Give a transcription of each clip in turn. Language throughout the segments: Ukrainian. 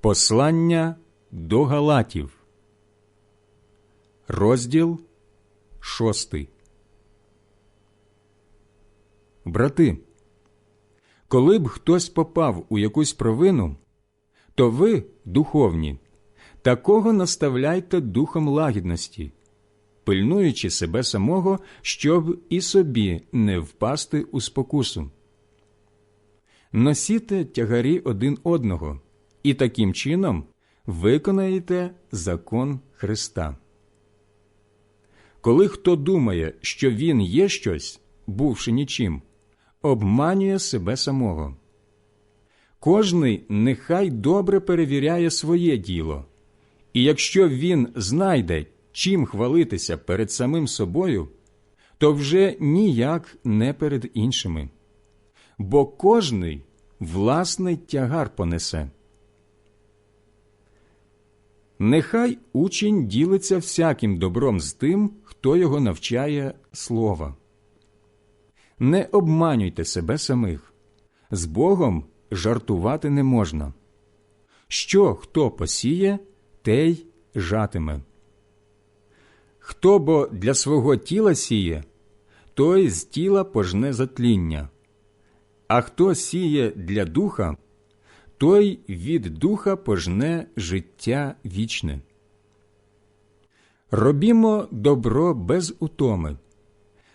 Послання до Галатів, розділ шостий. Брати, коли б хтось попав у якусь провину, то ви, духовні, такого наставляйте духом лагідності, пильнуючи себе самого, щоб і собі не впасти у спокусу. Носіте тягарі один одного і таким чином виконаєте закон Христа. Коли хто думає, що він є щось, бувши нічим, обманює себе самого. Кожний нехай добре перевіряє своє діло, і якщо він знайде, чим хвалитися перед самим собою, то вже ніяк не перед іншими, бо кожний власний тягар понесе. Нехай учень ділиться всяким добром з тим, хто його навчає слова. Не обманюйте себе самих. З Богом жартувати не можна. Що хто посіє, те жатиме. Хто бо для свого тіла сіє, той з тіла пожне затління, а хто сіє для духа, той від духа пожне життя вічне. Робімо добро без утоми,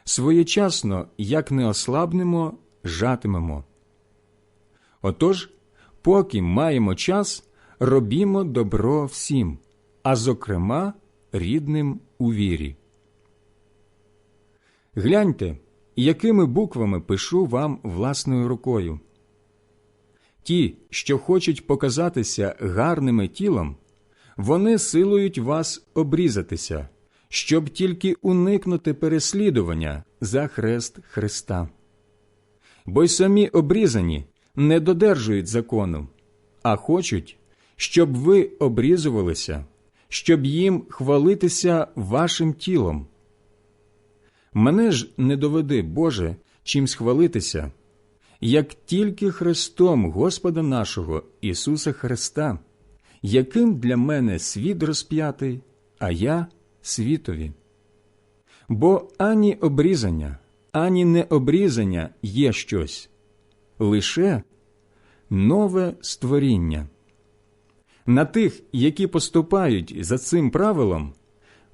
своєчасно, як не ослабнемо, жатимемо. Отож, поки маємо час, робімо добро всім, а зокрема, рідним у вірі. Гляньте, якими буквами пишу вам власною рукою. Ті, що хочуть показатися гарними тілом, вони силують вас обрізатися, щоб тільки уникнути переслідування за хрест Христа. Бо й самі обрізані не додержують закону, а хочуть, щоб ви обрізувалися, щоб їм хвалитися вашим тілом. Мене ж не доведи, Боже, чим схвалитися, як тільки Христом Господа нашого Ісуса Христа, яким для мене світ розп'ятий, а я світові. Бо ані обрізання, ані необрізання є щось, лише нове створіння. На тих, які поступають за цим правилом,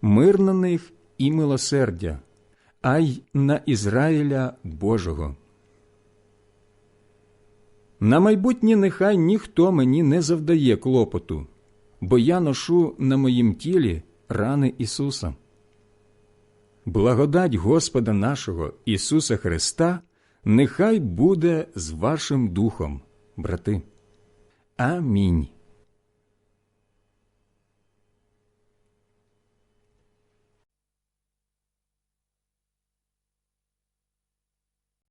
мир на них і милосердя, а й на Ізраїля Божого. На майбутнє нехай ніхто мені не завдає клопоту, бо я ношу на моїм тілі рани Ісуса. Благодать Господа нашого Ісуса Христа нехай буде з вашим духом, брати. Амінь.